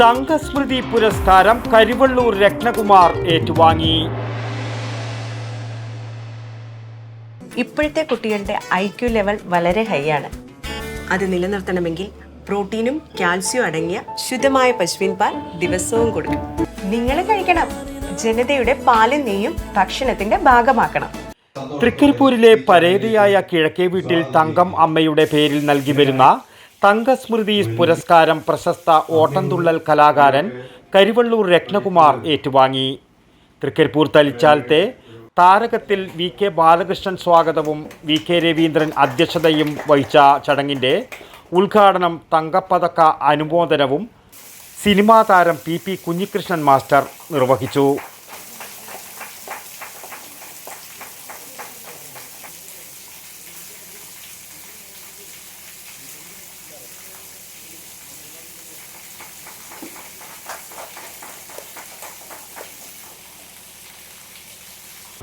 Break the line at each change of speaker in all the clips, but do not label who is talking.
തങ്കസ്മൃതി പുരസ്കാരം കരിവള്ളൂർ രത്നകുമാർ ഏറ്റുവാങ്ങി.
ഇപ്പോഴത്തെ കുട്ടികളുടെ ഐ ക്യു ലെവൽ വളരെ ഹൈ ആണ്. അത് നിലനിർത്തണമെങ്കിൽ പ്രോട്ടീനും കാൽസ്യവും അടങ്ങിയ ശുദ്ധമായ പശുവിൻ പാൽ ദിവസവും കൊടുക്കും നിങ്ങൾ കഴിക്കണം. ജനതയുടെ പാലും നെയ്യും ഭക്ഷണത്തിന്റെ ഭാഗമാക്കണം.
തൃക്കരിപ്പൂരിലെ പരേതയായ കിഴക്കേ വീട്ടിൽ തങ്കം അമ്മയുടെ പേരിൽ നൽകി വരുന്ന തങ്കസ്മൃതി പുരസ്കാരം പ്രശസ്ത ഓട്ടംതുള്ളൽ കലാകാരൻ കരിവള്ളൂർ രത്നകുമാർ ഏറ്റുവാങ്ങി. തൃക്കരിപ്പൂർ തലിച്ചാലത്തെ താരകത്തിൽ വി കെ ബാലകൃഷ്ണൻ സ്വാഗതവും വി കെ രവീന്ദ്രൻ അധ്യക്ഷതയും വഹിച്ച ചടങ്ങിന്റെ ഉദ്ഘാടനം തങ്കപ്പതക്ക അനുമോദനവും സിനിമാ താരം പി പി കുഞ്ഞികൃഷ്ണൻ മാസ്റ്റർ നിർവഹിച്ചു.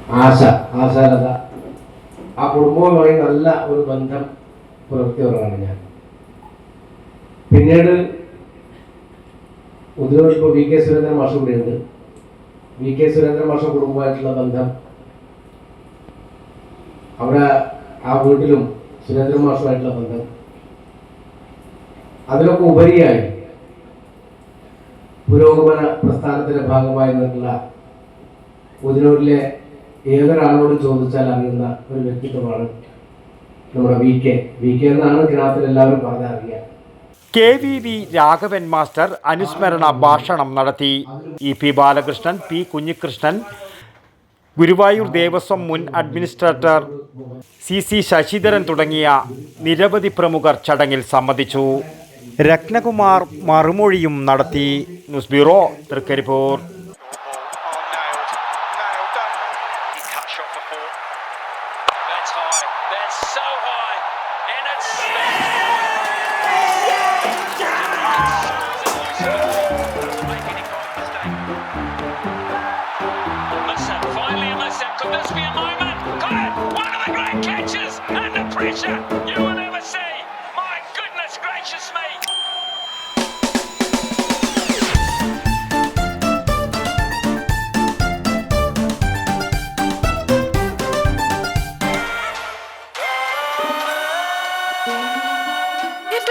ആശ ആശാലത. ആ കുടുംബവുമായി നല്ല ഒരു ബന്ധം പുലർത്തിയവരാണ് ഞാൻ. പിന്നീട് ഉദ്യോഗം ഇപ്പോൾ വി കെ സുരേന്ദ്രൻ മാഷ കൂടെയുണ്ട്. വി കെ സുരേന്ദ്രൻ മാഷ കുടുംബമായിട്ടുള്ള ബന്ധം. അവിടെ ആ വീട്ടിലും സുരേന്ദ്രൻ മാഷുമായിട്ടുള്ള ബന്ധം. അതിലൊക്കെ ഉപരിയായി പുരോഗമന പ്രസ്ഥാനത്തിന്റെ ഭാഗമായി നിന്നിട്ടുള്ള ഉദിനൂരിലെ ഏതൊരാളോടും ചോദിച്ചാൽ അറിയുന്ന ഒരു വ്യക്തിത്വമാണ് നമ്മുടെ വി കെ. വി കെ എന്നാണ് ഗ്രാമത്തിൽ എല്ലാവരും പറഞ്ഞറിയുക.
K V V Raghavan master അനുസ്മരണ ഭാഷണം നടത്തി. E P Balakrishnan P Kunhikrishnan Guruvayur Devaswom മുൻ അഡ്മിനിസ്ട്രേറ്റർ സി സി ശശിധരൻ തുടങ്ങിയ നിരവധി പ്രമുഖർ ചടങ്ങിൽ സംബന്ധിച്ചു. രത്നകുമാർ മറുമൊഴിയും നടത്തി. News bureau Trikaripur.
Shot for four. That's high. That's so high. And it's Musab, finally a Musab. Could this be a moment? Got it! One of the great catches! Under pressure! You